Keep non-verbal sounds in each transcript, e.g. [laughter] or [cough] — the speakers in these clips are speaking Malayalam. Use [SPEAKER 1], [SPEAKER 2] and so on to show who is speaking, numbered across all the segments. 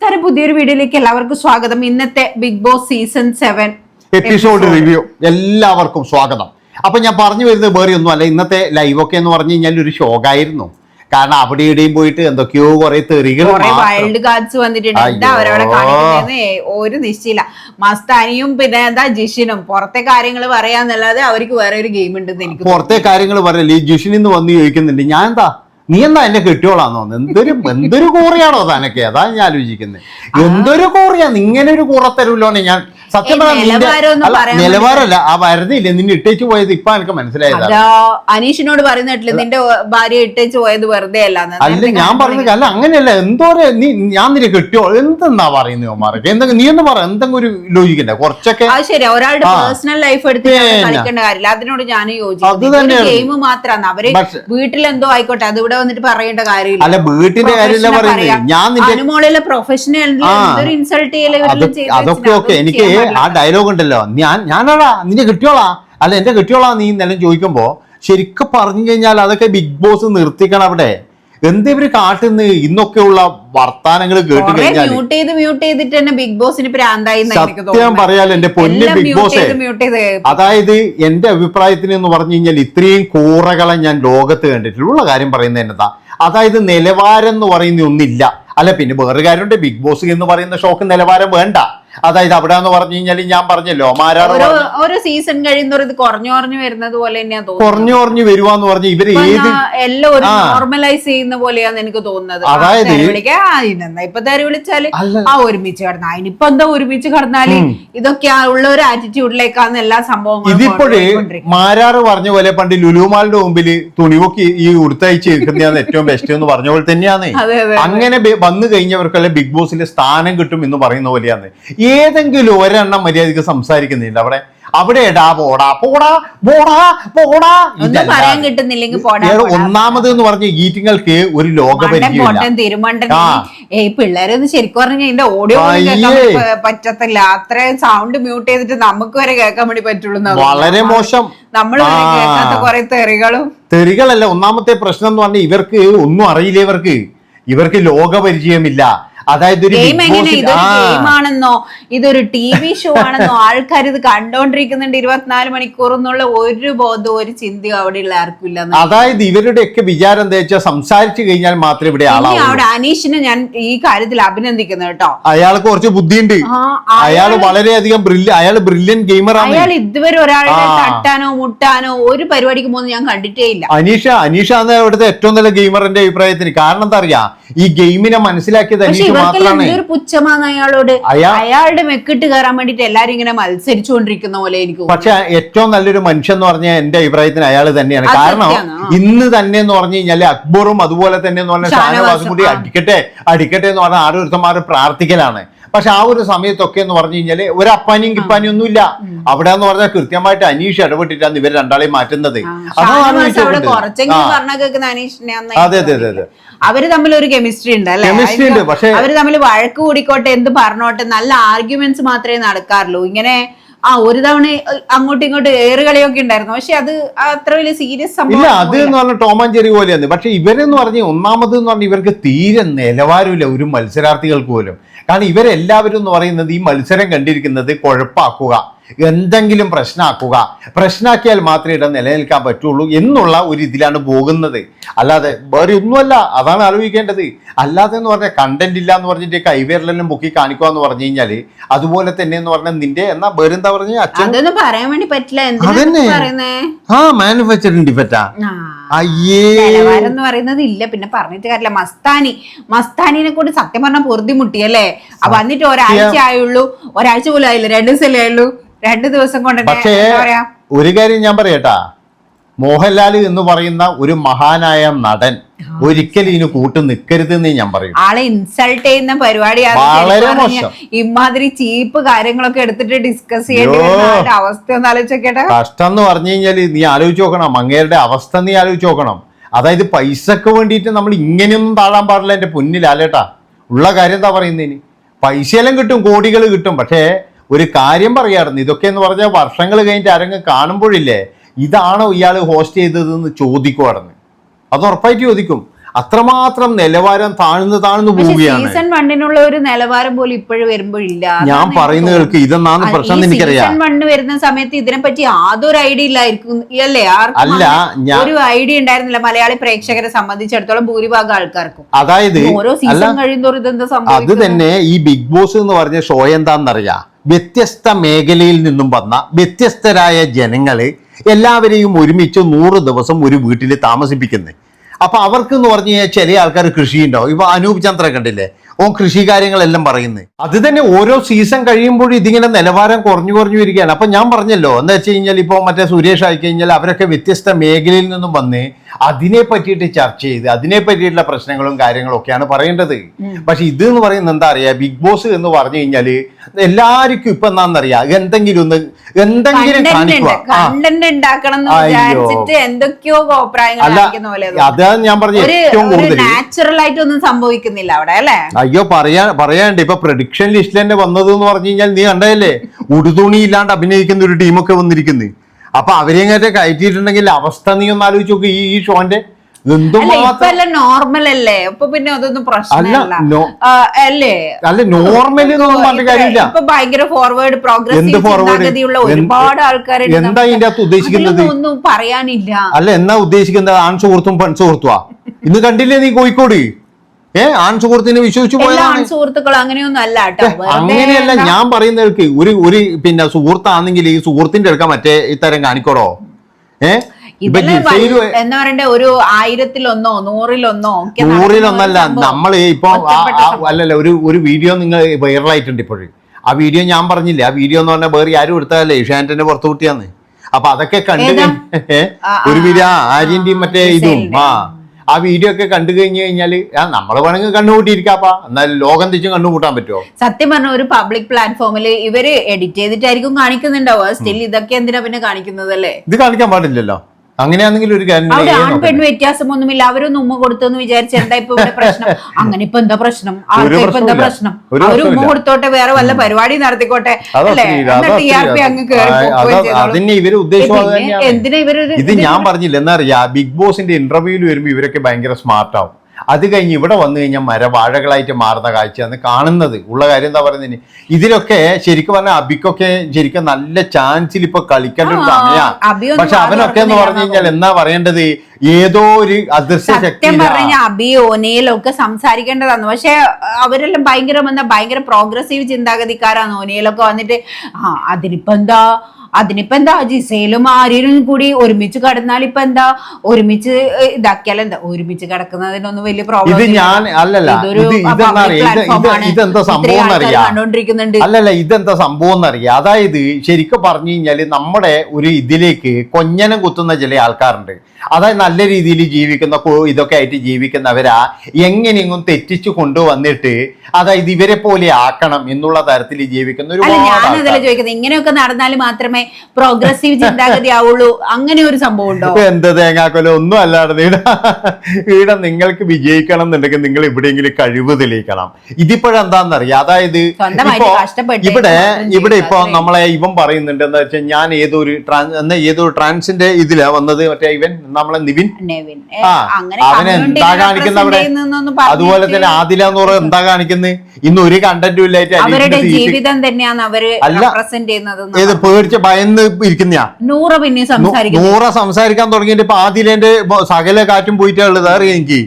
[SPEAKER 1] നമസ്കാരം. പുതിയൊരു വീഡിയോയിലേക്ക് എല്ലാവർക്കും സ്വാഗതം. ഇന്നത്തെ Bigg Boss season seven
[SPEAKER 2] episode review എല്ലാവർക്കും സ്വാഗതം. അപ്പൊ ഞാൻ പറഞ്ഞു വരുന്നത് വേറെ ഒന്നും അല്ല. ഇന്നത്തെ ലൈവ് ഒക്കെ എന്ന് പറഞ്ഞു കഴിഞ്ഞാൽ ഒരു ഷോക്കായിരുന്നു കാരണം അവിടെ ഇവിടെയും പോയിട്ട് എന്തൊക്കെയോ കുറെ തെറികൾ.
[SPEAKER 1] വൈൽഡ് കാർഡ്സ് വന്നിട്ടുണ്ട്. എന്താ. അവരവിടെ കാണിക്കുന്നതെന്ന് ഒരു നിശ്ചയില്ല മസ്താനിയും പിന്നെ എന്താ ജിഷിനും പുറത്തെ കാര്യങ്ങൾ പറയാന്നല്ലാതെ അവർക്ക് വേറെ ഒരു ഗെയിം ഉണ്ടെന്ന് എനിക്ക്
[SPEAKER 2] പുറത്തെ കാര്യങ്ങൾ പറയല്ലേ ജിഷിനിന്ന് വന്ന് ചോദിക്കുന്നുണ്ട്. ഞാൻ എന്താ നീ എന്താ എന്നെ കെട്ടിയോളാന്ന്? എന്തൊരു എന്തൊരു കൂറിയാണോ താനൊക്കെ? അതാ ഞാൻ ആലോചിക്കുന്നത് എന്തൊരു കൂറിയാന്ന് ഇങ്ങനെ ഒരു കൂറ തരൂലോണ് ഞാൻ. സത്യം പറഞ്ഞാൽ നിലവാരമല്ല. ആ വരുന്നില്ല നിന്നെ ഇട്ടേച്ച് പോയത് ഇപ്പൊ എനിക്ക് മനസ്സിലായത്?
[SPEAKER 1] അനീഷിനോട് പറയുന്നിട്ടില്ല നിന്റെ ഭാര്യ ഇട്ടേച്ച് പോയത് വെറുതെ
[SPEAKER 2] അല്ല
[SPEAKER 1] അല്ല
[SPEAKER 2] ഞാൻ പറഞ്ഞത് അല്ല അങ്ങനെയല്ല. എന്തോ നീ ഞാൻ നിന്നെ കിട്ടിയോ? എന്തെന്നാ പറയുന്നത് മാറൊക്കെ എന്തെങ്കിലും നീ എന്ന് പറ എന്തെങ്കിലും ഒരു ലോജിക്കണ്ടേ കുറച്ചൊക്കെ
[SPEAKER 1] അത് ശരി ഒരാളുടെ പേഴ്സണൽ ലൈഫ് എടുത്ത്. കളിക്കേണ്ട കാര്യമില്ല. അതിനോട് ഞാൻ
[SPEAKER 2] യോജിക്കും.
[SPEAKER 1] ഗെയിം മാത്രമാണ് അവർ
[SPEAKER 2] വീട്ടിൽ
[SPEAKER 1] എന്തോ ആയിക്കോട്ടെ അത് ഇവിടെ വന്നിട്ട് പറയേണ്ട കാര്യമില്ല.
[SPEAKER 2] അല്ല വീട്ടിന്റെ കാര്യമല്ല പറയുന്നത്. ഞാൻ നിന്റെ
[SPEAKER 1] അനുമോളിലെ പ്രൊഫഷണൽ. ഇൻസൾട്ട് ചെയ്യലും
[SPEAKER 2] അതൊക്കെ ഓക്കെ. എനിക്ക് ആ ഡയലോഗ് ഉണ്ടല്ലോ. ഞാൻ ഞാനാടാ നിന്റെ കിട്ടിയോളാ. അല്ല എന്റെ കിട്ടിയോളാ നീ എന്നെല്ലാം ചോദിക്കുമ്പോ ശരിക്കും പറഞ്ഞു കഴിഞ്ഞാൽ അതൊക്കെ ബിഗ് ബോസ് നിർത്തിക്കണം അവിടെ. എന്താ ഇവർ കാട്ടുന്ന ഇന്നൊക്കെയുള്ള വർത്താനങ്ങൾ കേട്ട് കഴിഞ്ഞാൽ
[SPEAKER 1] മ്യൂട്ട് ചെയ്ത് മ്യൂട്ട് ചെയ്തിട്ട് തന്നെ ബിഗ് ബോസിന് പ്രാന്തായി
[SPEAKER 2] സത്യം
[SPEAKER 1] പറയാൽ
[SPEAKER 2] പറയാലോ എന്റെ പൊന്ന് ബിഗ് ബോസ് അതായത് എന്റെ അഭിപ്രായത്തിന് എന്ന് പറഞ്ഞു കഴിഞ്ഞാൽ ഇത്രയും കൂറകളെ ഞാൻ ലോകത്ത് കണ്ടിട്ടുള്ള കാര്യം പറയുന്നത് എന്നതാ. അതായത് നിലവാരം എന്ന് പറയുന്ന ഒന്നില്ല. അല്ല പിന്നെ വേറെ കാര്യമുണ്ട്. ബിഗ് ബോസ് എന്ന് പറയുന്ന ഷോക്ക് നിലവാരം വേണ്ട. അതായത് അവിടെ എന്ന് പറഞ്ഞു കഴിഞ്ഞാൽ ഞാൻ പറഞ്ഞല്ലോ മാരാറ്
[SPEAKER 1] ഓരോ സീസൺ കഴിയുന്നവർ ഇത് കുറഞ്ഞു കുറഞ്ഞു വരുന്നത് പോലെ തന്നെയാണ് തോന്നുന്നത്.
[SPEAKER 2] കുറഞ്ഞു കുറഞ്ഞു വരുവാന്ന് പറഞ്ഞ
[SPEAKER 1] ഇവർ
[SPEAKER 2] ഏത്
[SPEAKER 1] എല്ലാം ഒരു നോർമലൈസ് ചെയ്യുന്ന പോലെയാന്ന് എനിക്ക് തോന്നുന്നത്.
[SPEAKER 2] അതായത്
[SPEAKER 1] ഇപ്പൊ തരം
[SPEAKER 2] വിളിച്ചാൽ.
[SPEAKER 1] ആ ഒരുമിച്ച് കടന്നാ. അതിനിപ്പോ എന്താ ഒരുമിച്ച് കടന്നാൽ? ഇതൊക്കെ ഉള്ള ഒരു ആറ്റിറ്റ്യൂഡിലേക്കാന്ന് എല്ലാ സംഭവം
[SPEAKER 2] ഇതിപ്പോഴേ. മാരാറ് പറഞ്ഞ പോലെ പണ്ട് ലുലുമാളിന്റെ മുമ്പിൽ തുണിവൊക്കെ ഈ ഉടുത്തയച്ച് നിൽക്കുന്നതാണ് ഏറ്റവും ബെസ്റ്റ് എന്ന് പറഞ്ഞ പോലെ തന്നെയാണ് അങ്ങനെ വന്നു കഴിഞ്ഞവർക്കല്ല ബിഗ് ബോസിന്റെ സ്ഥാനം കിട്ടും എന്ന് പറയുന്ന പോലെയാണ് ഏതെങ്കിലും ഒരെണ്ണം മര്യാദയ്ക്ക് സംസാരിക്കുന്നില്ല. അവിടെ അവിടെ എടാ പോടാ പോടാ പോടാ പോടാ.
[SPEAKER 1] പറയാൻ കിട്ടുന്നില്ലെങ്കിൽ പോടാ
[SPEAKER 2] ഒന്നാമത് എന്ന് പറഞ്ഞ ഈറ്റിങ്ങൾക്ക് ഒരു
[SPEAKER 1] തിരുമണ്ടൻ പിള്ളേരൊന്ന് ശരിക്കും പറഞ്ഞാൽ ഇതിന്റെ ഓഡിയോ പറ്റത്തില്ല. അത്രയും സൗണ്ട് മ്യൂട്ട് ചെയ്തിട്ട് നമുക്ക് വരെ കേൾക്കാൻ വേണ്ടി പറ്റുള്ളൂ
[SPEAKER 2] വളരെ മോശം.
[SPEAKER 1] നമ്മൾ വരെ
[SPEAKER 2] ആ.
[SPEAKER 1] കേൾക്കാത്ത കുറെ തെറികളും.
[SPEAKER 2] തെറികളല്ല ഒന്നാമത്തെ പ്രശ്നം എന്ന് പറഞ്ഞാൽ ഇവർക്ക് ഒന്നും അറിയില്ല ഇവർക്ക്. ഇവർക്ക് ലോകപരിചയമില്ല. അതായത് ഒരു
[SPEAKER 1] ഗെയിം എങ്ങനെ? ഇതൊരു
[SPEAKER 2] ആ.
[SPEAKER 1] ഇതൊരു ടി വി ഷോ ആണെന്നോ ആൾക്കാർ ഇത് കണ്ടോണ്ടിരിക്കുന്നുണ്ട് ഇരുപത്തിനാല് മണിക്കൂർ എന്നുള്ള ഒരു ബോധവും ഒരു ചിന്തയോ ഉള്ള ആർക്കും ഇല്ല
[SPEAKER 2] അതായത് ഇവരുടെയൊക്കെ വിചാരം എന്താ വെച്ചാൽ സംസാരിച്ചു കഴിഞ്ഞാൽ മാത്രമേ ഇവിടെ ആളാവൂ
[SPEAKER 1] അവിടെ അനീഷിനെ ഞാൻ ഈ കാര്യത്തിൽ അഭിനന്ദിക്കുന്നു കേട്ടോ.
[SPEAKER 2] അയാൾക്ക് കുറച്ച് ബുദ്ധിയുണ്ട്. അയാൾ വളരെയധികം അയാൾ ബ്രില്യൻ ആണ്.
[SPEAKER 1] അയാൾ ഇതുവരെ ഒരാളെ. തട്ടാനോ മുട്ടാനോ ഒരു പരിപാടിക്ക് പോകുന്ന ഞാൻ കണ്ടിട്ടേ ഇല്ല.
[SPEAKER 2] അനീഷ അനീഷ എന്ന ഇവിടുത്തെ ഏറ്റവും നല്ല ഗെയിമറിന്റെ അഭിപ്രായത്തിന്. കാരണം എന്താ അറിയാ ഈ ഗെയിമിനെ മനസ്സിലാക്കിയത് അനീഷ് മാത്രമാണ്
[SPEAKER 1] എന്തൊരു പുച്ഛമാണ് അയാളോട്?
[SPEAKER 2] അയാ-
[SPEAKER 1] അയാളുടെ മെക്കിട്ട് കയറാൻ വേണ്ടിട്ട് എല്ലാരും ഇങ്ങനെ മത്സരിച്ചുകൊണ്ടിരിക്കുന്ന പോലെ എനിക്ക്.
[SPEAKER 2] പക്ഷെ ഏറ്റവും നല്ലൊരു മനുഷ്യൻ എന്ന് പറഞ്ഞാൽ എന്റെ അഭിപ്രായത്തിന് അയാൾ തന്നെയാണ്. കാരണം ഇന്ന് തന്നെ എന്ന് പറഞ്ഞു കഴിഞ്ഞാൽ അക്ബറും അതുപോലെ തന്നെ എന്ന് പറഞ്ഞ
[SPEAKER 1] ഷാനവാസും,
[SPEAKER 2] ഷാനവാസും കൂടി അടിക്കട്ടെ അടിക്കട്ടെ എന്ന് പറഞ്ഞാൽ ആരോരുത്തന്മാർ പ്രാർത്ഥിക്കലാണ്. പക്ഷെ ആ ഒരു സമയത്തൊക്കെ എന്ന് പറഞ്ഞു കഴിഞ്ഞാൽ ഒരു അപ്പാനിയും കിപ്പാനിയും ഒന്നുമില്ല അവിടെ എന്ന് പറഞ്ഞാൽ കൃത്യമായിട്ട് അനീഷ് ഇടപെട്ടിട്ടാണ് ഇവർ രണ്ടാളെയും മാറ്റുന്നത്. അതെ അതെ അതെ അതെ
[SPEAKER 1] അവർ തമ്മിൽ ഒരു കെമിസ്ട്രി ഉണ്ട് അല്ലെ?
[SPEAKER 2] കെമിസ്ട്രി ഉണ്ട്, പക്ഷേ-
[SPEAKER 1] അവർ തമ്മിൽ വഴക്ക് കൂടിക്കോട്ടെ എന്ത് പറഞ്ഞോട്ടെ നല്ല ആർഗ്യുമെന്റ്സ് മാത്രമേ നടക്കാറുള്ളൂ. ഇങ്ങനെ ആ ഒരു തവണ അങ്ങോട്ടും ഇങ്ങോട്ടും ഏറുകളിയൊക്കെ ഉണ്ടായിരുന്നു. പക്ഷെ അത് അത്ര വലിയ സീരിയസ്
[SPEAKER 2] ഇല്ല അത് എന്ന് പറഞ്ഞാൽ ടോമാഞ്ചേരി പോലെയാണ്. പക്ഷെ ഇവരെന്ന് പറഞ്ഞ ഒന്നാമത് എന്ന് പറഞ്ഞാൽ ഇവർക്ക് തീരെ നിലവാരമില്ല ഒരു മത്സരാർത്ഥികൾക്ക് പോലും. കാരണം ഇവരെല്ലാവരും എന്ന് പറയുന്നത് ഈ മത്സരം കണ്ടിരിക്കുന്നത് കുഴപ്പാക്കുക. എന്തെങ്കിലും പ്രശ്നമാക്കുക പ്രശ്നമാക്കിയാൽ മാത്രമേ ഇവിടെ നിലനിൽക്കാൻ പറ്റുള്ളൂ എന്നുള്ള ഒരു ഇതിലാണ് പോകുന്നത്. അല്ലാതെ വേറെ ഒന്നുമല്ല അതാണ് ആലോചിക്കേണ്ടത്. അല്ലാതെ എന്ന് പറഞ്ഞാൽ കണ്ടന്റ് ഇല്ല എന്ന് പറഞ്ഞിട്ട് കൈവേറിലെല്ലാം പൊക്കി കാണിക്കുക എന്ന് പറഞ്ഞു കഴിഞ്ഞാൽ അതുപോലെ തന്നെ എന്ന് പറഞ്ഞാൽ നിന്റെ എന്നാ വേറെന്താ പറഞ്ഞ? അച്ഛൻ?
[SPEAKER 1] പറയാൻ വേണ്ടി പറ്റില്ല.
[SPEAKER 2] അതന്നെ. ആ മാനുഫാക്ചറിംഗ് ഡിഫക്റ്റാ
[SPEAKER 1] എന്ന് പറയുന്നത് ഇല്ല പിന്നെ പറഞ്ഞിട്ട് കാര്യമില്ല. മസ്താനി. മസ്താനിനെ കൊണ്ട് സത്യം പറഞ്ഞാൽ പൊറുതി മുട്ടിയല്ലേ അപ്പൊ വന്നിട്ട് ഒരാഴ്ച ആയുള്ളൂ. ഒരാഴ്ച പോലും ആയില്ല. രണ്ടു ദിവസമല്ലേ ആയുള്ളൂ. രണ്ടു ദിവസം കൊണ്ട്
[SPEAKER 2] പക്ഷേ ഒരു കാര്യം ഞാൻ പറയട്ടാ. മോഹൻലാൽ എന്ന് പറയുന്ന ഒരു മഹാനായ നടൻ ഒരിക്കലും ഇതിന് കൂട്ട് നിൽക്കരുതെന്ന് ഞാൻ പറയും.
[SPEAKER 1] ആളെ ഇൻസൾട്ട് ചെയ്യുന്ന പരിപാടിയാണ്
[SPEAKER 2] വളരെ
[SPEAKER 1] ശരിക്കും
[SPEAKER 2] മോശം.
[SPEAKER 1] ഇമാതിരി ചീപ്പ് കാര്യങ്ങളൊക്കെ എടുത്തിട്ട് ഡിസ്കസ് ചെയ്യേണ്ട അവസ്ഥ ഒന്ന്
[SPEAKER 2] കഷ്ടം എന്ന് പറഞ്ഞു കഴിഞ്ഞാൽ നീ ആലോചിച്ച് നോക്കണം. അങ്ങേരുടെ അവസ്ഥ നീ ആലോചിച്ച് നോക്കണം. അതായത് പൈസക്ക് വേണ്ടിയിട്ട് നമ്മൾ ഇങ്ങനെയൊന്നും താഴാൻ പാടില്ല എന്റെ പൊന്നിലാലേട്ടാ. ഉള്ള കാര്യം എന്താ പറയുന്നതിന് പൈസയെല്ലാം കിട്ടും കോടികൾ കിട്ടും. പക്ഷേ ഒരു കാര്യം പറയാറുണ്ട് ഇതൊക്കെ എന്ന് പറഞ്ഞാൽ വർഷങ്ങൾ കഴിഞ്ഞിട്ട് ആരെങ്കിലും കാണുമ്പോഴില്ലേ ഇതാണോ ഇയാൾ ഹോസ്റ്റ് ചെയ്തതെന്ന് ചോദിക്കുവായിരുന്നു. അത് ഉറപ്പായിട്ട് ചോദിക്കും. അത്രമാത്രം നിലവാരം താഴ്ന്നു താഴ്ന്നു പോവുകയാണ്.
[SPEAKER 1] സീസൺ വണ്ണിനുള്ള ഒരു നിലവാരം പോലും ഇപ്പോഴും വരുമ്പോഴില്ല.
[SPEAKER 2] ഞാൻ
[SPEAKER 1] പറയുന്നത്
[SPEAKER 2] കേൾക്ക് ഇതെന്നാണ്. പ്രശ്നം എനിക്കറിയാം.
[SPEAKER 1] സീസൺ വണ്ണ് വരുന്ന സമയത്ത് ഇതിനെ പറ്റി യാതൊരു ഐഡിയ ഇല്ലായിരിക്കും. അല്ലേ
[SPEAKER 2] അല്ല, ഞാൻ-
[SPEAKER 1] ഒരു ഐഡിയ ഉണ്ടായിരുന്നില്ല. മലയാളി പ്രേക്ഷകരെ സംബന്ധിച്ചിടത്തോളം ഭൂരിഭാഗം ആൾക്കാർക്കും.
[SPEAKER 2] അതായത്
[SPEAKER 1] ഓരോ സീസൺ കഴിയുമ്പോൾ ഇതെന്താ
[SPEAKER 2] സംഭവം
[SPEAKER 1] അത്
[SPEAKER 2] തന്നെ ഈ ബിഗ് ബോസ് എന്ന് പറഞ്ഞ ഷോ എന്താണെന്നറിയാം വ്യത്യസ്ത മേഖലയിൽ നിന്നും വന്ന വ്യത്യസ്തരായ ജനങ്ങളെ എല്ലാവരെയും ഒരുമിച്ച് നൂറ് ദിവസം ഒരു വീട്ടിൽ താമസിപ്പിക്കുന്നത് അപ്പൊ അവർക്ക് എന്ന് പറഞ്ഞു കഴിഞ്ഞാൽ ചില ആൾക്കാർ കൃഷി ഉണ്ടാവും ഇപ്പൊ അനൂപ് ചന്ദ്ര കണ്ടില്ലേ? ഓ കൃഷി കാര്യങ്ങളെല്ലാം പറയുന്നത് അത് തന്നെ ഓരോ സീസൺ കഴിയുമ്പോഴും ഇതിങ്ങനെ നിലവാരം കുറഞ്ഞു കുറഞ്ഞു വരികയാണ്. അപ്പൊ ഞാൻ പറഞ്ഞല്ലോ എന്താ വെച്ച് കഴിഞ്ഞാൽ ഇപ്പോൾ മറ്റേ സുരേഷ് ആയിക്കഴിഞ്ഞാൽ അവരൊക്കെ വ്യത്യസ്ത മേഖലയിൽ നിന്നും വന്ന് അതിനെ പറ്റിയിട്ട് ചർച്ച ചെയ്ത് അതിനെ പറ്റിയിട്ടുള്ള പ്രശ്നങ്ങളും കാര്യങ്ങളും ഒക്കെയാണ് പറയേണ്ടത്. പക്ഷെ ഇത് എന്ന് പറയുന്നത് എന്താ അറിയാ? ബിഗ് ബോസ് എന്ന് പറഞ്ഞു കഴിഞ്ഞാൽ എല്ലാവർക്കും ഇപ്പൊ എന്താണെന്നറിയാ എന്തെങ്കിലും ഒന്ന് എന്തെങ്കിലും
[SPEAKER 1] എന്തൊക്കെയോ.
[SPEAKER 2] അതാണ് ഞാൻ പറഞ്ഞ ഏറ്റവും കൂടുതൽ
[SPEAKER 1] നാച്ചുറൽ ആയിട്ടൊന്നും സംഭവിക്കുന്നില്ല അവിടെ അല്ലേ?
[SPEAKER 2] അയ്യോ പറയാ പറയാണ്ട് ഇപ്പൊ പ്രഡിക്ഷൻ ലിസ്റ്റിൽ തന്നെ വന്നത് എന്ന് പറഞ്ഞു കഴിഞ്ഞാൽ നീ കണ്ടതല്ലേ? ഉടുതുണി ഇല്ലാണ്ട് അഭിനയിക്കുന്ന ഒരു ടീമൊക്കെ വന്നിരിക്കുന്നത് അപ്പൊ അവരെങ്ങാറ്റെ കയറ്റിയിട്ടുണ്ടെങ്കിൽ അവസ്ഥ നീ ഒന്ന് ആലോചിച്ച് നോക്ക്. ഈ ഈ ഷോന്റെ
[SPEAKER 1] നോർമൽ അല്ലേ അപ്പൊ പിന്നെ അതൊന്നും പ്രശ്നമല്ല.
[SPEAKER 2] അല്ല,
[SPEAKER 1] അല്ലേ?
[SPEAKER 2] നോർമൽ കാര്യമില്ല.
[SPEAKER 1] ഇപ്പൊ ഭയങ്കര ഫോർവേഡ്
[SPEAKER 2] forward?
[SPEAKER 1] ചിന്താഗതിയുള്ള ഒരുപാട് ആൾക്കാർ
[SPEAKER 2] എന്താ ഇതിന്റെ അകത്ത് ഉദ്ദേശിക്കുന്നത്?
[SPEAKER 1] ഒന്നും പറയാനില്ല.
[SPEAKER 2] അല്ല എന്നാ ഉദ്ദേശിക്കുന്നത്? ആൺ സുഹൃത്തും പെൺ സുഹൃത്തുവാ. ഇന്ന് കണ്ടില്ലേ നീ കോഴിക്കോട്? ഏ ആൺ സുഹൃത്തിനെ വിശ്വസിച്ചു പോയതാണ്.
[SPEAKER 1] അങ്ങനെയൊന്നും അല്ല
[SPEAKER 2] അങ്ങനെയല്ല ഞാൻ പറയുന്നവർക്ക് ഒരു ഒരു പിന്നെ സുഹൃത്താണെങ്കിൽ ഈ സുഹൃത്തിന്റെ അടുക്ക മറ്റേ ഇത്തരം കാണിക്കോടോ? ഏ?
[SPEAKER 1] എന്താ പറയണ്ടേ ഒരു ആയിരത്തിലൊന്നോ നൂറിലൊന്നോ
[SPEAKER 2] നൂറിലൊന്നല്ല
[SPEAKER 1] നമ്മൾ
[SPEAKER 2] നമ്മൾ ഇപ്പൊ. അല്ലല്ല ഒരു ഒരു വീഡിയോ നിങ്ങൾ വൈറലായിട്ടുണ്ട് ഇപ്പോഴും. ആ വീഡിയോ ഞാൻ പറഞ്ഞില്ല ആ വീഡിയോ എന്ന് പറഞ്ഞാൽ വേറെ ആരും എടുത്താലേ ഏഷ്യാനെറ്റിന്റെ പുറത്തു കുട്ടിയാന്ന്. അപ്പൊ അതൊക്കെ കണ്ടു ഒരു വീഡിയോ ആര്യന്റെയും മറ്റേ ഇതും. ആ. ആ വീഡിയോ ഒക്കെ കണ്ടു കഴിഞ്ഞു കഴിഞ്ഞാൽ നമ്മൾ വേണമെങ്കിൽ കണ്ണുകൂട്ടിയിരിക്കാപ്പാ എന്നാൽ ലോകം തിരിച്ചും കണ്ണുകൂട്ടാൻ പറ്റുമോ
[SPEAKER 1] സത്യം പറഞ്ഞ ഒരു പബ്ലിക് പ്ലാറ്റ്ഫോമിൽ ഇവർ എഡിറ്റ് ചെയ്തിട്ടായിരിക്കും കാണിക്കുന്നുണ്ടാവുക. സ്റ്റിൽ ഇതൊക്കെ എന്തിനാ പിന്നെ കാണിക്കുന്നത് അല്ലേ?
[SPEAKER 2] ഇത് കാണിക്കാൻ പാടില്ലല്ലോ. അങ്ങനെയാണെങ്കിൽ ഒരു കാര്യം വ്യത്യാസം
[SPEAKER 1] ഒന്നുമില്ല. വ്യത്യാസമൊന്നുമില്ല. അവരൊന്നും ഉമ്മ കൊടുത്തെന്ന് വിചാരിച്ച എന്താ ഇപ്പൊ പ്രശ്നം? [laughs] അങ്ങനെ ഇപ്പൊ എന്താ പ്രശ്നം? ആർക്കും എന്താ പ്രശ്നം? അവർ ഉമ്മ. കൊടുത്തോട്ടെ വേറെ വല്ല പരിപാടി നടത്തിക്കോട്ടെ.
[SPEAKER 2] അതിന് ഇവർ ഉദ്ദേശം.
[SPEAKER 1] എന്തിനാ ഇവരൊരു
[SPEAKER 2] ഇത് ഞാൻ പറഞ്ഞില്ല. എന്നാ അറിയാ ബിഗ് ബോസിന്റെ ഇന്റർവ്യൂവിൽ വരുമ്പോ ഇവരൊക്കെ ഭയങ്കര സ്മാർട്ട് ആവും. അത് കഴിഞ്ഞ് ഇവിടെ വന്നു കഴിഞ്ഞാൽ മരവാഴകളായിട്ട് മാറുന്ന കാഴ്ചയാണ് കാണുന്നത്. ഉള്ള കാര്യം എന്താ പറയുന്നതിന് ഇതിലൊക്കെ ശരിക്കും പറഞ്ഞാൽ അബിക്കൊക്കെ ശരിക്കും നല്ല ചാൻസിൽ ഇപ്പൊ കളിക്കേണ്ട ഒരു സമയമാണ് പക്ഷെ അവനൊക്കെ എന്ന് പറഞ്ഞു കഴിഞ്ഞാൽ എന്താ പറയേണ്ടത്? ഏതോ ഒരു അദൃശ്യ
[SPEAKER 1] സത്യം
[SPEAKER 2] ശക്തി
[SPEAKER 1] പറഞ്ഞ അബി ഓനയിലൊക്കെ സംസാരിക്കേണ്ടതാണ് പക്ഷെ അവരെല്ലാം ഭയങ്കര ഭയങ്കര പ്രോഗ്രസീവ് ചിന്താഗതിക്കാരാണ്. ഓനയിലൊക്കെ വന്നിട്ട് ആ അതിനിപ്പോ എന്താ? അതിനിപ്പോ എന്താ ജിസയിലും ആര്യനും കൂടി ഒരുമിച്ച് കടന്നാൽ ഇപ്പൊ എന്താ? ഒരുമിച്ച് ഇതാക്കിയാൽ എന്താ? ഒരുമിച്ച് കിടക്കുന്നതിനൊന്നും വലിയ
[SPEAKER 2] ഇത്
[SPEAKER 1] പ്രോബ്ലം
[SPEAKER 2] ഞാൻ അല്ലല്ല ഇത് ഇതെന്താ ഇത് ഇത് സംഭവം
[SPEAKER 1] കണ്ടോണ്ടിരിക്കുന്നുണ്ട്.
[SPEAKER 2] അല്ലല്ല ഇതെന്താ സംഭവം എന്നറിയാം അതായത് ശരിക്കും പറഞ്ഞു കഴിഞ്ഞാൽ നമ്മുടെ ഒരു ഇതിലേക്ക് കൊഞ്ഞനം കുത്തുന്ന ചില ആൾക്കാരുണ്ട്. അതായത് നല്ല രീതിയിൽ ജീവിക്കുന്ന ഇതൊക്കെ ആയിട്ട് ജീവിക്കുന്നവരാ എങ്ങനെയെങ്കിലും തെറ്റിച്ചു കൊണ്ടുവന്നിട്ട് അതായത് ഇവരെ പോലെ ആക്കണം എന്നുള്ള തരത്തിൽ ജീവിക്കുന്ന
[SPEAKER 1] ഒരു ഇങ്ങനെയൊക്കെ നടന്നാൽ മാത്രമേ പ്രോഗ്രസീവ് ചിന്താഗതി ആവുള്ളൂ. അങ്ങനെ ഒരു സംഭവം ഉണ്ടോ?
[SPEAKER 2] എന്ത് തേങ്ങാക്കൊല? ഒന്നും അല്ലാതെ ഈട ഈട നിങ്ങൾക്ക് വിജയിക്കണം എന്നുണ്ടെങ്കിൽ നിങ്ങൾ എവിടെയെങ്കിലും കഴിവ് തെളിയിക്കണം. ഇതിപ്പോഴെന്താന്നറിയാം അതായത് ഇവിടെ ഇവിടെ ഇപ്പൊ നമ്മളെ ഇവൻ പറയുന്നുണ്ട് എന്താ വെച്ചാൽ ഞാൻ ഏതൊരു ട്രാൻസ് എന്നാ ഏതൊരു ട്രാൻസിന്റെ ഇതിലാ വന്നത്? മറ്റേ ഇവൻ നമ്മളെ നിവിൻ? ആ അവൻ എന്താ കാണിക്കുന്ന അവിടെ? അതുപോലെ തന്നെ ആദില എന്ന് പറയുന്നത് എന്താ കാണിക്കുന്നത് ഇന്ന് ഒരു കണ്ടന്റും ഇല്ലായിട്ട്
[SPEAKER 1] അവരുടെ ജീവിതം തന്നെയാണ് അവർ
[SPEAKER 2] അല്ല. ഏത് പേടിച്ച് ഭയന്ന് ഇരിക്കുന്ന
[SPEAKER 1] നൂറ പിന്നെ
[SPEAKER 2] നൂറ സംസാരിക്കാൻ തുടങ്ങിയിട്ട് ഇപ്പൊ ആദിലേന്റെ സകല കാറ്റും പോയിട്ടുള്ളത് അറിയാം എനിക്ക്.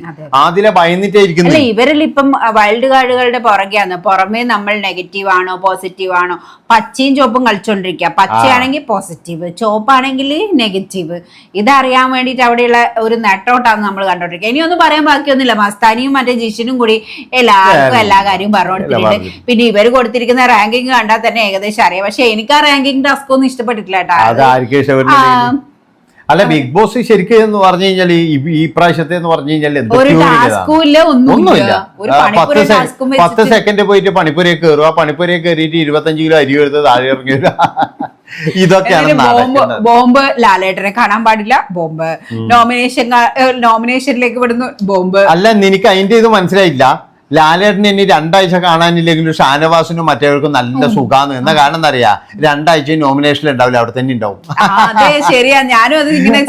[SPEAKER 2] ആദില ഭയന്നിട്ടേ
[SPEAKER 1] ഇരിക്കുന്നു.
[SPEAKER 2] ഇരിക്കുന്നത്
[SPEAKER 1] ഇവരിൽ ഇപ്പം വൈൽഡ് കാർഡുകളുടെ പുറകെയാണ്. പുറമേ നമ്മൾ നെഗറ്റീവ് ആണോ പോസിറ്റീവ് ആണോ? പച്ചയും ചുവപ്പും കളിച്ചോണ്ടിരിക്കുക പച്ചയാണെങ്കിൽ പോസിറ്റീവ് ചുവപ്പാണെങ്കിൽ നെഗറ്റീവ്. ഇതറിയാൻ വേണ്ടിയിട്ട് അവിടെയുള്ള ഒരു നെട്ടോട്ടാണ് നമ്മൾ കണ്ടോണ്ടിരിക്കുക ഇനിയൊന്നും പറയാൻ ബാക്കിയൊന്നുമില്ല. മസ്താനിയും മറ്റേ ജിഷിനും കൂടി എല്ലാവർക്കും എല്ലാ കാര്യവും പറഞ്ഞുകൊടുത്തിട്ടുണ്ട് പിന്നെ ഇവർ കൊടുത്തിരിക്കുന്ന റാങ്കിങ് കണ്ടാൽ തന്നെ ഏകദേശം അറിയാം. പക്ഷെ എനിക്ക് ആ റാങ്കിങ് ടാസ്ക് ഒന്നും ഇഷ്ടപ്പെട്ടിട്ടില്ല കേട്ടോ.
[SPEAKER 2] അല്ല ബിഗ് ബോസ് ശരിക്കും എന്ന് പറഞ്ഞു കഴിഞ്ഞാൽ ഈ പ്രാവശ്യത്തെ എന്ന് പറഞ്ഞു കഴിഞ്ഞാൽ.
[SPEAKER 1] ഒന്നുമില്ല.
[SPEAKER 2] പത്ത് സെക്കൻഡ് പോയിട്ട് പണിപ്പുരയെ കയറുക പണിപ്പുരയെ കയറിയിട്ട് ഇരുപത്തഞ്ച് കിലോ അരി എടുത്ത് താഴെ ഇറങ്ങി ഇതൊക്കെയാണ്
[SPEAKER 1] ബോംബ് ബോംബ് ലാലേട്ടനെ കാണാൻ പാടില്ല. ബോംബ് നോമിനേഷൻ നോമിനേഷനിലേക്ക് വിടുന്നു ബോംബ്
[SPEAKER 2] അല്ല നിനക്ക് അതിന്റെ ഇത് മനസ്സിലായില്ല. ലാലേട്ടന് ഇനി രണ്ടാഴ്ച കാണാനില്ലെങ്കിലും ഷാനവാസിനും മറ്റേവർക്കും നല്ല സുഖാന്ന്. എന്നാ കാരണം എന്താ അറിയാ രണ്ടാഴ്ച നോമിനേഷൻ ഉണ്ടാവില്ല അവിടെ തന്നെ ഉണ്ടാവും.
[SPEAKER 1] അതെ ശരിയാ. ഞാനും അത് ഇങ്ങനെ.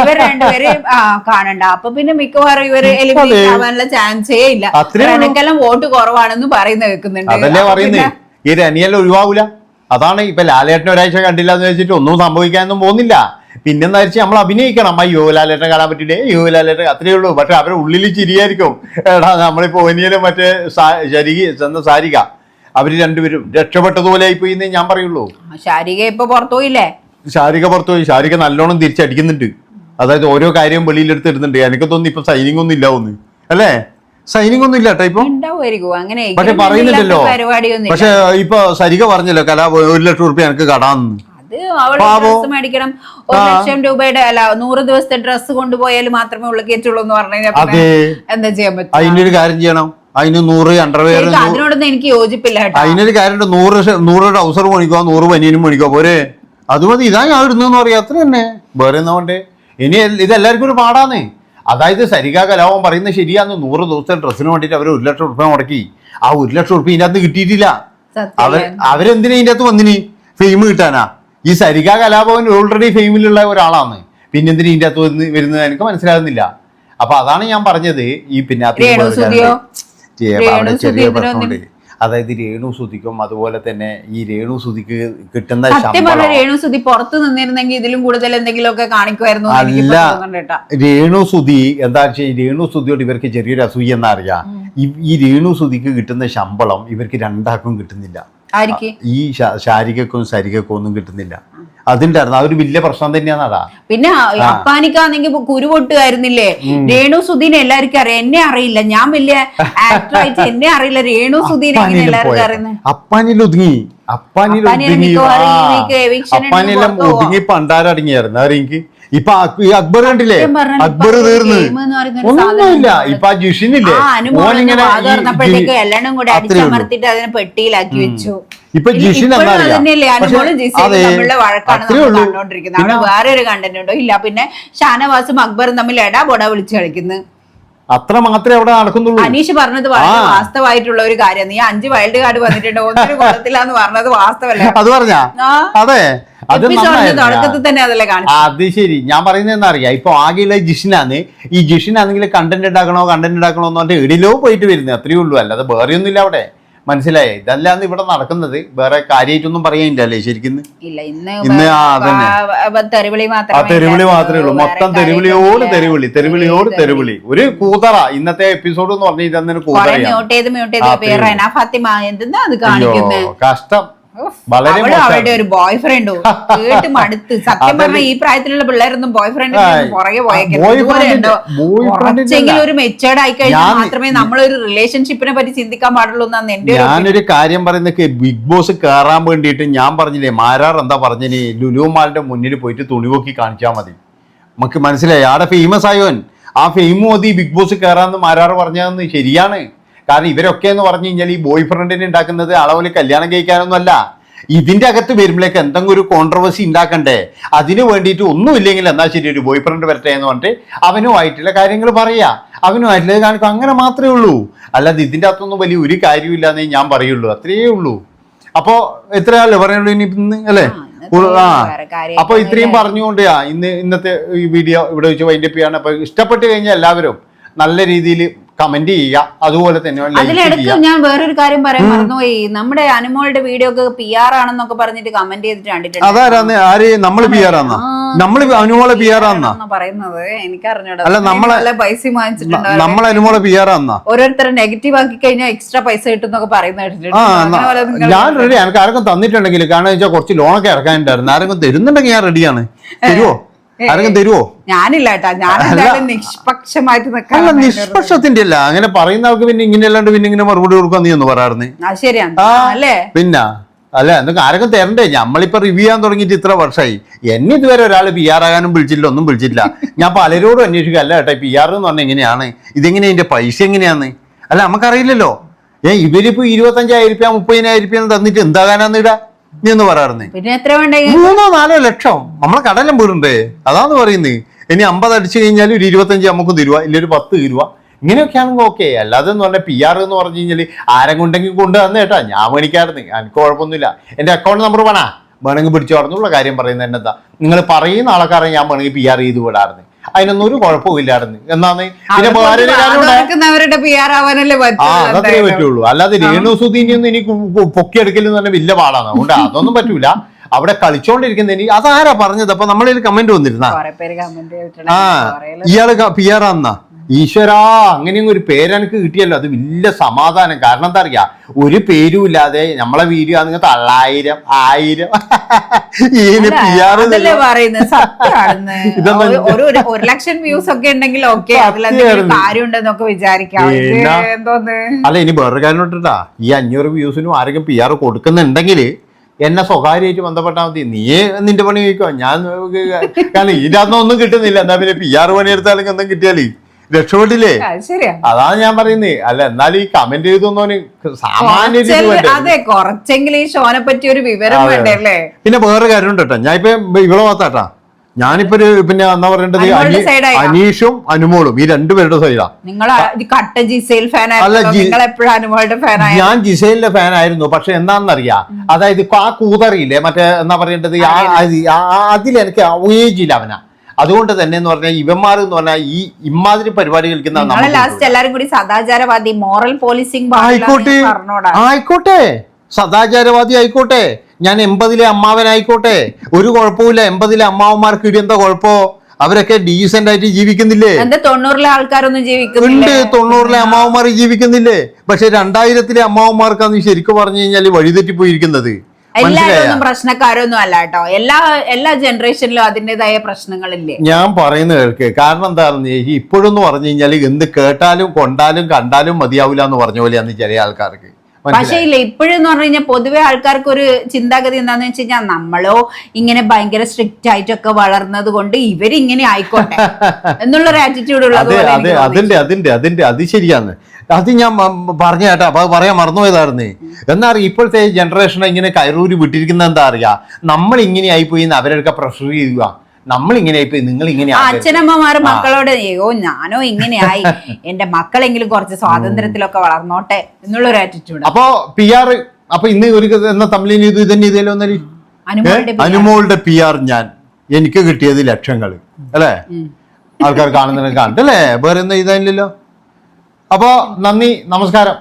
[SPEAKER 1] ഇവർ രണ്ടുപേരെയും കാണണ്ട. അപ്പൊ പിന്നെ മിക്കവാറും ഇവർ എലിമിനേറ്റ് ആവാനുള്ള ചാൻസേ ഇല്ല. അത്രയാണെങ്കിലും വോട്ട് കുറവാണെന്ന് പറയുന്ന കേൾക്കുന്നുണ്ട്.
[SPEAKER 2] അതല്ലേ പറയുന്നേ? ഈ രനിയെല്ലാം ഒഴിവാവൂല. അതാണ് ഇപ്പൊ ലാലേട്ടനെ ഒരാഴ്ച കണ്ടില്ല എന്ന് വെച്ചിട്ട് ഒന്നും സംഭവിക്കാനൊന്നും പോകുന്നില്ല. പിന്നെന്താ വെച്ചാൽ നമ്മൾ അഭിനയിക്കണം. അയ്യോ ലാലേട്ടനെ കാണാൻ പറ്റില്ലേ അയ്യോ ലാലേട്ടൻ അത്രേ ഉള്ളൂ. പക്ഷെ അവരെ ഉള്ളിൽ ചിരിയായിരിക്കും. എടാ നമ്മളിപ്പോൾ ഒനിയനും മറ്റേ ശരികി ചെന്ന സാരിക? അവർ രണ്ടുപേരും രക്ഷപ്പെട്ടതുപോലെ ആയിപ്പോയി എന്നേ ഞാൻ പറയുള്ളൂ.
[SPEAKER 1] ശാരിക ഇപ്പൊ പുറത്തു പോയില്ലേ?
[SPEAKER 2] ശാരിക പുറത്തു പോയി. ശാരിക നല്ലോണം തിരിച്ചടിക്കുന്നുണ്ട് അതായത് ഓരോ കാര്യവും വെളിയിലെടുത്ത് ഇടുന്നുണ്ട് എനിക്ക് തോന്നുന്നു ഇപ്പൊ സൈനിങ് ഒന്നും ഇല്ല ഒന്ന് അല്ലേ? സൈനിങ് ഒന്നും ഇല്ല ഇപ്പൊ? പക്ഷെ പറയുന്നില്ലല്ലോ. പക്ഷെ ഇപ്പൊ സരിക പറഞ്ഞല്ലോ കല ഒരു ലക്ഷം റുപ്യ എനിക്ക് കടാന്ന്.
[SPEAKER 1] അത് അവൾ
[SPEAKER 2] പാവോ.
[SPEAKER 1] ഡ്രസ് മേടിക്കണം. ഒരു ലക്ഷം രൂപയുടെ അല്ല നൂറ് ദിവസത്തെ ഡ്രസ്സ് കൊണ്ടുപോയാൽ മാത്രമേ ഉള്ള കയറ്റുള്ളൂ എന്ന് പറഞ്ഞു കഴിഞ്ഞാൽ
[SPEAKER 2] അതെ.
[SPEAKER 1] എന്താ ചെയ്യാൻ പറ്റും
[SPEAKER 2] അതിന്റെ ഒരു കാര്യം ചെയ്യണം. അതിന് നൂറ് അണ്ടർവെയർ
[SPEAKER 1] അതിനോടൊന്നും എനിക്ക് യോജിപ്പില്ല
[SPEAKER 2] അതിനൊരു കാര്യം നൂറ് നൂറ് ട്രൗസർ മേടിക്കുക നൂറ് ബനിയനും മേടിക്കുക പോരെ. അത് മതി. ഇതാ ഞാൻ ഇടുന്നെന്ന് പറയാ. അത്ര തന്നെ. വേറെ എന്നാ ഇനി ഇതെല്ലാവർക്കും ഒരു പാടാന്നേ. അതായത് സരിക കലാപം പറയുന്നത് ശരിയാന്ന് നൂറ് ദിവസത്തെ ഡ്രസ്സിന് വേണ്ടിട്ട് അവർ ഒരു ലക്ഷം റുപ്യ മുടക്കി. ആ ഒരു ലക്ഷം റുപ്യ ഇതിനകത്ത് കിട്ടിയിട്ടില്ല. അവർ അവരെന്തിനാ ഇതിന്റെ അകത്ത് വന്നിനി? ഫെയിം കിട്ടാനാ. ഈ സരിക കലാഭവൻ ഓൾറെഡി ഫെയിമിലുള്ള ഒരാളാണ്. പിന്നെ എന്തിനും ഇതിന്റെ അകത്ത് വന്ന് വരുന്നത് എനിക്ക് മനസ്സിലാകുന്നില്ല. അപ്പൊ അതാണ് ഞാൻ പറഞ്ഞത്. ഈ പിന്നെ അവിടെ ചെറിയ പ്രശ്നമുണ്ട് അതായത് രേണു സുധിക്കും അതുപോലെ തന്നെ ഈ രേണു സുധിക്ക് കിട്ടുന്ന
[SPEAKER 1] രേണു സുധി പുറത്തു നിന്നിരുന്നെങ്കിൽ ഇതിലും കൂടുതൽ എന്തെങ്കിലുമൊക്കെ കാണിക്കുമായിരുന്നു
[SPEAKER 2] അല്ല. രേണു സുധി എന്താ വെച്ചാൽ രേണു സുധിയോട് ഇവർക്ക് ചെറിയൊരു അസൂയ എന്നറിയാം ഈ- രേണു സുധിക്ക് കിട്ടുന്ന ശമ്പളം ഇവർക്ക് രണ്ടാക്കും കിട്ടുന്നില്ല. ഈ ശാരികക്കും സരികക്കും ഒന്നും കിട്ടുന്നില്ല. അതിന്റെ ആ ഒരു വലിയ പ്രശ്നം തന്നെയാണ് അതാ
[SPEAKER 1] പിന്നെ അപ്പാനിക്കാണെങ്കിൽ കുരുപൊട്ടുകായിരുന്നില്ലേ രേണു സുധീനെ എല്ലാവർക്കും അറിയാം. എന്നെ അറിയില്ല. ഞാൻ വലിയ ആക്ടർ ആയിട്ട് എന്നെ അറിയില്ല. രേണു സുധീനെ എല്ലാവർക്കും. അറിയുന്നത്
[SPEAKER 2] അപ്പാനിൽ ഒതുങ്ങി അപ്പാനിൽ ഒതുങ്ങി
[SPEAKER 1] അപ്പാനെല്ലാം
[SPEAKER 2] ഒതുങ്ങി പണ്ടാരടങ്ങിയായിരുന്നു. ആരെനിക്ക്? ഇപ്പൊ ഈ അക്ബർ കണ്ടില്ലേ? അക്ബർ തീർന്ന്. ഒന്നുമില്ല. ഇപ്പൊ ആ ജിഷിനില്ലേ? ഓനിങ്ങനെ
[SPEAKER 1] അതിനെ പെട്ടിയിലാക്കി വെച്ചു.
[SPEAKER 2] ഇപ്പൊ ജിഷിൻ
[SPEAKER 1] ഒരു കണ്ടന്റ് ഉണ്ടോ? ഇല്ല. പിന്നെ ഷാനവാസും അക്ബറും തമ്മിൽ എടാ ബൊട വിളിച്ചു കളിക്കുന്നു.
[SPEAKER 2] അത്ര മാത്രമേ അവിടെ നടക്കുന്നുള്ളൂ.
[SPEAKER 1] അനീഷ് പറഞ്ഞത് വളരെ വാസ്തവമായിട്ടുള്ള ഒരു കാര്യം നീ അഞ്ച് വൈൽഡ് കാർഡ് വന്നിട്ടുണ്ട്. ഒന്നൊരു കുളത്തിലാന്ന് പറഞ്ഞത് വാസ്തവല്ലേ?
[SPEAKER 2] അത് പറഞ്ഞാ? അതെ. അത്.
[SPEAKER 1] തുടക്കത്തിൽ തന്നെ അതല്ലേ
[SPEAKER 2] അത് ശരി. ഞാൻ പറയുന്നത് എന്താ അറിയാം ഇപ്പൊ ആകെയുള്ള ജിഷിനാണ്. ഈ ജിഷിനാണെങ്കിൽ കണ്ടന്റ് ഉണ്ടാക്കണോ കണ്ടന്റ് ഉണ്ടാക്കണോ എന്ന് പറഞ്ഞിട്ട് എടിലോ പോയിട്ട് വരുന്നത്. അത്രയേ ഉള്ളൂ. അല്ലാതെ വേറെ ഒന്നുമില്ല അവിടെ. മനസ്സിലായേ. ഇതല്ലാന്ന് ഇവിടെ നടക്കുന്നത് വേറെ കാര്യമായിട്ടൊന്നും പറയാനില്ല അല്ലേ ശരിക്കും
[SPEAKER 1] ഇന്ന്?
[SPEAKER 2] ഇന്ന് ആ അതന്നെ.
[SPEAKER 1] ആ,
[SPEAKER 2] തെരുവിളി മാത്രമേ ഉള്ളൂ. മൊത്തം തെരുവിളിയോട്. തെരുവിളി തെരുവിളിയോട് തെരുവിളി. ഒരു കൂതറ. ഇന്നത്തെ എപ്പിസോഡ് എന്ന് ഇതന്നെ
[SPEAKER 1] അത് കാണിക്കുന്നത്
[SPEAKER 2] കഷ്ടം. വളരെ
[SPEAKER 1] അവളുടെ ഒരു ബോയ് ഫ്രണ്ടോ [laughs] കേട്ട് മടുത്ത്. സത്യം. പറഞ്ഞ ഈ പ്രായത്തിലുള്ള പിള്ളേരൊന്നും ബോയ് ഫ്രണ്ട് പുറകെ
[SPEAKER 2] friend
[SPEAKER 1] കുറച്ചെങ്കിലും ഒരു മെച്ചേർഡ് ആയി കഴിഞ്ഞാൽ മാത്രമേ നമ്മളൊരു റിലേഷൻഷിപ്പിനെ പറ്റി ചിന്തിക്കാൻ പാടുള്ളൂ എന്നാണ് എന്റെ
[SPEAKER 2] ഞാനൊരു കാര്യം പറയുന്നത് ബിഗ് ബോസ് കേറാൻ വേണ്ടിയിട്ട് ഞാൻ പറഞ്ഞില്ലേ മാരാർ എന്താ പറഞ്ഞേ ലുലു മാളിന്റെ മുന്നിൽ പോയിട്ട് തുണി നോക്കി കാണിച്ചാൽ മതി. നമുക്ക് മനസ്സിലായി. ആടെ ഫേമസ് ആയോൻ ആ ഫെയിം മതി ബിഗ് ബോസ് കയറാന്ന് മാരാർ പറഞ്ഞതെന്ന് ശരിയാണ്. കാരണം ഇവരൊക്കെ എന്ന് പറഞ്ഞു കഴിഞ്ഞാൽ ഈ ബോയ് ഫ്രണ്ടിനെ ഉണ്ടാക്കുന്നത് അളവിൽ കല്യാണം കഴിക്കാനൊന്നും അല്ല. ഇതിന്റെ അകത്ത് വരുമ്പോഴേക്ക് എന്തെങ്കിലും ഒരു കോൺട്രവേഴ്സി ഉണ്ടാക്കണ്ടേ? അതിന് വേണ്ടിയിട്ട് ഒന്നുമില്ലെങ്കിൽ എന്നാൽ ശരി ഒരു ബോയ് ഫ്രണ്ട് വരട്ടെ എന്ന് പറഞ്ഞിട്ട് അവനുമായിട്ടുള്ള കാര്യങ്ങൾ പറയാ. അവനുമായിട്ടുള്ളത് കാണിക്കും അങ്ങനെ മാത്രമേ ഉള്ളൂ. അല്ലാതെ ഇതിന്റെ അകത്തൊന്നും വലിയ ഒരു കാര്യമില്ല എന്നേ ഞാൻ പറയുള്ളൂ. അത്രയേ ഉള്ളൂ. അപ്പോ എത്രയല്ലേ പറയുള്ളൂ ഇനി അല്ലേ? ആ
[SPEAKER 1] വേറെ
[SPEAKER 2] അപ്പൊ ഇത്രയും പറഞ്ഞുകൊണ്ട് ആ ഇന്ന് ഇന്നത്തെ ഈ വീഡിയോ ഇവിടെ വെച്ച് വൈൻഡപ്പ് ചെയ്യാണ് അപ്പൊ ഇഷ്ടപ്പെട്ട് കഴിഞ്ഞാൽ എല്ലാവരും നല്ല രീതിയിൽ കമന്റ് ചെയ്യുക. അതുപോലെ തന്നെ
[SPEAKER 1] അതിലിടക്ക് ഞാൻ വേറൊരു കാര്യം പറയാൻ മറന്നുപോയി. നമ്മുടെ അനുമോളുടെ വീഡിയോ ഒക്കെ പി ആർ ആണെന്നൊക്കെ പറഞ്ഞിട്ട് കമന്റ് ചെയ്തിട്ട് കണ്ടിട്ടുണ്ട്.
[SPEAKER 2] അതാരാന്ന്? ആര്? നമ്മൾ പി ആർ ആന്നാ. നമ്മൾ അനുമോളെ പി ആർ ആന്നാ.
[SPEAKER 1] പറയുന്നത് പറയുന്നത്. എനിക്കറിഞ്ഞൂടാ.
[SPEAKER 2] അല്ല, നമ്മളെ-
[SPEAKER 1] പൈസ വാങ്ങിച്ചിട്ടുണ്ട്
[SPEAKER 2] നമ്മൾ അനുമോളെ പി ആർ ആന്നാ.
[SPEAKER 1] ഓരോരുത്തരെ നെഗറ്റീവ് ആക്കി കഴിഞ്ഞാൽ എക്സ്ട്രാ പൈസ കിട്ടും എന്നൊക്കെ പറയുന്ന കേട്ടിട്ടുണ്ട്
[SPEAKER 2] ഞാൻ റെഡി എനിക്ക് ആർക്കും തന്നിട്ടുണ്ടെങ്കിൽ കാരണം വെച്ചാൽ കുറച്ച് ലോണൊക്കെ ഇറക്കാനുണ്ടായിരുന്നു. ആരെങ്കിലും തരുന്നുണ്ടെങ്കിൽ ഞാൻ റെഡിയാണ് തരുവോ? ആരെങ്കിലും തരുമോ
[SPEAKER 1] ഞാനില്ല കേട്ടാ ഞാൻ നിഷ്പക്ഷമായിട്ട് നിൽക്കാൻ
[SPEAKER 2] നിഷ്പക്ഷത്തിന്റെ അല്ല അങ്ങനെ പറയുന്ന ആൾക്ക് പിന്നെ ഇങ്ങനെ അല്ലാണ്ട് പിന്നെ ഇങ്ങനെ മറുപടി കൊടുക്കാൻ നീ ഒന്ന്
[SPEAKER 1] പറയാറുണ്ട് ശരിയാണ് അല്ലേ?
[SPEAKER 2] പിന്നെ. അല്ല എന്നൊക്കെ ആരൊക്കെ തരണ്ടേ? നമ്മളിപ്പോ റിവ്യൂ ചെയ്യാൻ തുടങ്ങിയിട്ട് ഇത്ര വർഷമായി എന്നെ ഇതുവരെ ഒരാൾ പി ആർ ആകാനും വിളിച്ചില്ല ഒന്നും വിളിച്ചില്ല ഞാൻ പലരോടും അന്വേഷിക്കുക അല്ല ഏട്ടാ പി ആർ എന്ന് പറഞ്ഞാൽ എങ്ങനെയാണ്? ഇതെങ്ങനെ ഇതിന്റെ പൈസ എങ്ങനെയാണ്? അല്ല നമുക്കറിയില്ലല്ലോ. ഏ ഇവരിപ്പോ ഇരുപത്തഞ്ചായിരം രൂപ മുപ്പതിനായിരം രൂപ തന്നിട്ട് എന്താകാനാന്ന് ഇടാ? നീ ഒന്ന് പറയാറുന്നേ.
[SPEAKER 1] പിന്നെ എത്ര വേണ്ടെങ്കിൽ?
[SPEAKER 2] മൂന്നോ നാലോ ലക്ഷം. നമ്മളെ കടലും വീടുണ്ടേ. അതാന്ന് പറയുന്നത് ഇനി അമ്പത് അടിച്ചു കഴിഞ്ഞാൽ ഒരു ഇരുപത്തഞ്ച് നമുക്ക് തരുക ഇല്ല ഒരു പത്ത് തരുക ഇങ്ങനെയൊക്കെയാണെങ്കിൽ ഓക്കെ. അല്ലാതെ എന്ന് പറഞ്ഞാൽ പി ആർ എന്ന് പറഞ്ഞു കഴിഞ്ഞാൽ ആരും കൊണ്ടെങ്കിൽ കൊണ്ട് തന്നെ കേട്ടോ. ഞാൻ മേടിക്കാറുണ്ട് എനിക്ക് കുഴപ്പമൊന്നുമില്ല. എന്റെ അക്കൗണ്ട് നമ്പർ വേണാ? വേണമെങ്കിൽ പിടിച്ചു പറഞ്ഞുള്ള കാര്യം പറയുന്നത് എന്നെന്താ? നിങ്ങൾ പറയുന്ന ആൾക്കാരെ ഞാൻ വേണമെങ്കിൽ പി ആർ ചെയ്ത് വിടാറുണ്ട് അതിനൊന്നും ഒരു കുഴപ്പമില്ലായിരുന്നു എന്നാന്ന് പിന്നെ വേറെ
[SPEAKER 1] പി ആർ ആവാനല്ലേ
[SPEAKER 2] അതത്രേ പറ്റുള്ളൂ. അല്ലാതെ രേണു സുധീനിയൊന്നും എനിക്ക് പൊക്കിയെടുക്കലെന്ന് പറഞ്ഞാൽ വലിയ പാടാണ്. അതുകൊണ്ട് അതൊന്നും പറ്റൂല. അവിടെ കളിച്ചോണ്ടിരിക്കുന്ന എനിക്ക് അതാരാ പറഞ്ഞത്? അപ്പൊ നമ്മളിൽ കമന്റ് വന്നിരുന്ന? ആ ഇയാൾ പി ആർ ആന്നാ ഈശ്വരാ അങ്ങനെയൊന്നും ഒരു പേര് എനിക്ക് കിട്ടിയല്ലോ. അത് വലിയ സമാധാനം. കാരണം എന്താ അറിയാ? ഒരു പേരും ഇല്ലാതെ നമ്മളെ വീഡിയോ ആണെങ്കിൽ തൊള്ളായിരം ആയിരം.
[SPEAKER 1] ഒരു- ലക്ഷം വ്യൂസ് ഒക്കെ ഉണ്ടെങ്കിൽ ഓക്കെ വിചാരിക്കാം.
[SPEAKER 2] അല്ല ഇനി വേറൊരു കാര്യം ഇട്ടാ ഈ അഞ്ഞൂറ് വ്യൂസിനും ആരെങ്കിലും പി ആർ കൊടുക്കുന്നുണ്ടെങ്കിൽ എന്നെ സ്വകാര്യമായിട്ട് ബന്ധപ്പെട്ടാൽ മതി. നീ നിന്റെ പണി കഴിക്കോ ഞാൻ കാരണം ഇതിനകത്തൊന്നും ഒന്നും കിട്ടുന്നില്ല. എന്നാ പിന്നെ പി ആർ പണി എടുത്താലും എന്തും കിട്ടിയാലേ. രക്ഷപ്പെട്ടില്ലേ? അതാണ് ഞാൻ പറയുന്നത് അല്ല എന്നാലും ഈ കമന്റ് ചെയ്തൊന്നും സാമാന്യ?
[SPEAKER 1] അതെ കുറച്ചെങ്കിലും ഈ ഷോനെ പറ്റി ഒരു വിവരം. വേണ്ടേ അല്ലേ?
[SPEAKER 2] പിന്നെ വേറെ കാര്യം ഉണ്ട് കേട്ടോ ഞാൻ ഇപ്പൊ ഇവിടെ മാത്രട്ടാ. ഞാനിപ്പോ ഒരു പിന്നെ എന്താ പറയേണ്ടത്? അനീഷും അനുമോളും ഈ രണ്ടുപേരുടെ സൈഡാ അല്ല, ഞാൻ ജിസൈലിന്റെ ഫാൻ ആയിരുന്നു. പക്ഷെ എന്താണെന്നറിയാ? അതായത് ആ കൂതറിയില്ലേ? മറ്റേ എന്താ പറയേണ്ടത്? അതിലെനിക്ക് ഏജില്ല അവനാ. അതുകൊണ്ട് തന്നെ എന്ന് പറഞ്ഞാൽ ഇവന്മാർ എന്ന് പറഞ്ഞാൽ ഈ ഇമാതിരി പരിപാടി കളിക്കുന്ന
[SPEAKER 1] ലാസ്റ്റ് എല്ലാരും കൂടി സദാചാരവാദി മോറൽ പോലീസിംഗ്
[SPEAKER 2] ആയിക്കോട്ടെ. സദാചാരവാദി ആയിക്കോട്ടെ. ഞാൻ എൺപതിലെ അമ്മാവനായിക്കോട്ടെ ഒരു കുഴപ്പമില്ല എൺപതിലെ അമ്മാവന്മാർക്ക് ഇടി എന്താ കുഴപ്പോ? അവരൊക്കെ ഡീസെന്റ് ആയിട്ട് ജീവിക്കുന്നില്ലേ?
[SPEAKER 1] തൊണ്ണൂറിലെ ആൾക്കാരൊന്നും ജീവിക്കുന്നുണ്ട്
[SPEAKER 2] തൊണ്ണൂറിലെ അമ്മാവന്മാർ ജീവിക്കുന്നില്ലേ? പക്ഷെ രണ്ടായിരത്തിലെ അമ്മാവന്മാർക്കാന്ന് ശരിക്കും പറഞ്ഞു കഴിഞ്ഞാൽ വഴിതെറ്റിപ്പോയിരിക്കുന്നത്.
[SPEAKER 1] എല്ലാരും ഒന്നും പ്രശ്നക്കാരൊന്നും അല്ല കേട്ടോ. എല്ലാ എല്ലാ ജനറേഷനിലും അതിന്റെതായ പ്രശ്നങ്ങളില്ലേ?
[SPEAKER 2] ഞാൻ പറയുന്നത് കേൾക്ക്. കാരണം എന്താണെന്ന് ഇപ്പോഴെന്ന് പറഞ്ഞു കഴിഞ്ഞാൽ എന്ത് കേട്ടാലും കൊണ്ടാലും കണ്ടാലും മതിയാവില്ല എന്ന് പറഞ്ഞ പോലെയാണ് ചില ആൾക്കാർക്ക്.
[SPEAKER 1] പക്ഷെ? ഇല്ല ഇപ്പോഴെന്ന് പറഞ്ഞു കഴിഞ്ഞാൽ പൊതുവെ ആൾക്കാർക്ക് ഒരു ചിന്താഗതി എന്താന്ന് വെച്ച് കഴിഞ്ഞാൽ നമ്മളോ ഇങ്ങനെ ഭയങ്കര സ്ട്രിക്റ്റ് ആയിട്ടൊക്കെ വളർന്നത് കൊണ്ട് ഇവരിങ്ങനെ ആയിക്കോട്ടെ [laughs] എന്നുള്ളൊരു ആറ്റിറ്റ്യൂഡ് ഉള്ളത്.
[SPEAKER 2] അതിന്റെ അതിന്റെ അതിന്റെ അത് ശരിയാണ് അത് ഞാൻ പറഞ്ഞ കേട്ടോ അപ്പൊ പറയാൻ മറന്നുപോയതായിരുന്നേ എന്നാ അറിയാം ഇപ്പോഴത്തെ ജനറേഷനെ ഇങ്ങനെ കയറൂരി വിട്ടിരിക്കുന്ന എന്താ അറിയാ നമ്മൾ ഇങ്ങനെ ആയിപ്പോയി അവരൊക്കെ പ്രഷർ ചെയ്യുക നമ്മൾ ഇങ്ങനെ നിങ്ങൾ ഇങ്ങനെ.
[SPEAKER 1] അച്ഛനമ്മമാർ മക്കളോട് അയ്യോ ഞാനോ ഇങ്ങനെയായി. എന്റെ മക്കളെങ്കിലും കുറച്ച് സ്വാതന്ത്ര്യത്തിലൊക്കെ വളർന്നോട്ടെ എന്നുള്ളൊരു ആറ്റിറ്റ്യൂഡ്
[SPEAKER 2] അപ്പൊ പി ആർ അപ്പൊ ഇന്ന് ഒരു എന്ന തമിഴിന് ഇത് തന്നെ ഇതേലോ
[SPEAKER 1] അനുമോളുടെ.
[SPEAKER 2] പി ആർ ഞാൻ. എനിക്ക് കിട്ടിയത് ലക്ഷങ്ങൾ അല്ലേ? ആൾക്കാർ കാണുന്നതിനെ കാണട്ടെ അല്ലേ? വേറെ എന്താ ഇതല്ലോ അപ്പോ നന്ദി നമസ്കാരം.